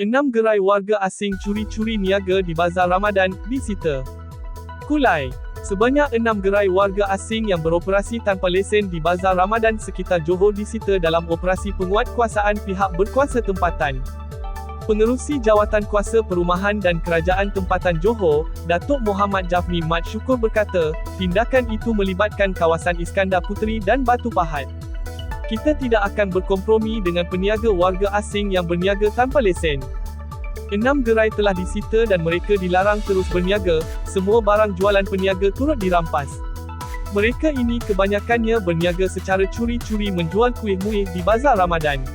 Enam gerai warga asing curi-curi niaga di Bazar Ramadan, disita. Kulai. Sebanyak enam gerai warga asing yang beroperasi tanpa lesen di Bazar Ramadan sekitar Johor disita dalam operasi penguatkuasaan pihak berkuasa tempatan. Pengerusi Jawatan Kuasa Perumahan dan Kerajaan Tempatan Johor, Datuk Muhammad Jafni Mat Syukur berkata, tindakan itu melibatkan kawasan Iskandar Puteri dan Batu Pahat. Kita tidak akan berkompromi dengan peniaga warga asing yang berniaga tanpa lesen. Enam gerai telah disita dan mereka dilarang terus berniaga, semua barang jualan peniaga turut dirampas. Mereka ini kebanyakannya berniaga secara curi-curi menjual kuih muih di bazar Ramadan.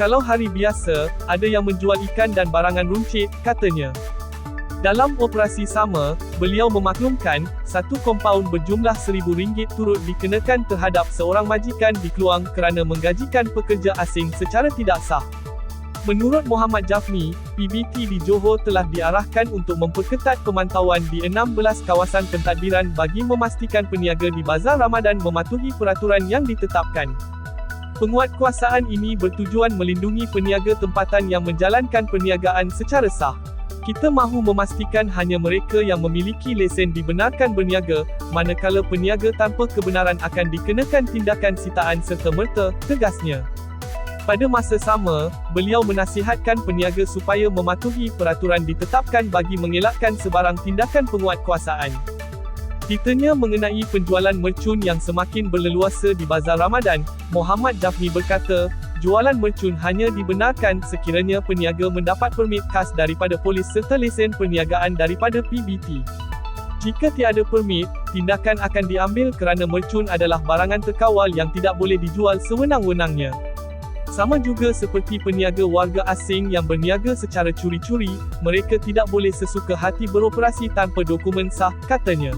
Kalau hari biasa, ada yang menjual ikan dan barangan runcit, katanya. Dalam operasi sama, beliau memaklumkan, satu kompaun berjumlah RM1,000 turut dikenakan terhadap seorang majikan di Keluang kerana menggajikan pekerja asing secara tidak sah. Menurut Muhammad Jafni, PBT di Johor telah diarahkan untuk memperketat pemantauan di 16 kawasan pentadbiran bagi memastikan peniaga di Bazar Ramadan mematuhi peraturan yang ditetapkan. Penguatkuasaan ini bertujuan melindungi peniaga tempatan yang menjalankan perniagaan secara sah. Kita mahu memastikan hanya mereka yang memiliki lesen dibenarkan berniaga, manakala peniaga tanpa kebenaran akan dikenakan tindakan sitaan serta-merta, tegasnya. Pada masa sama, beliau menasihatkan peniaga supaya mematuhi peraturan ditetapkan bagi mengelakkan sebarang tindakan penguatkuasaan. Ditanya mengenai penjualan mercun yang semakin berleluasa di Bazar Ramadan, Muhammad Jafni berkata, jualan mercun hanya dibenarkan sekiranya peniaga mendapat permit khas daripada polis serta lesen perniagaan daripada PBT. Jika tiada permit, tindakan akan diambil kerana mercun adalah barangan terkawal yang tidak boleh dijual sewenang-wenangnya. Sama juga seperti peniaga warga asing yang berniaga secara curi-curi, mereka tidak boleh sesuka hati beroperasi tanpa dokumen sah, katanya.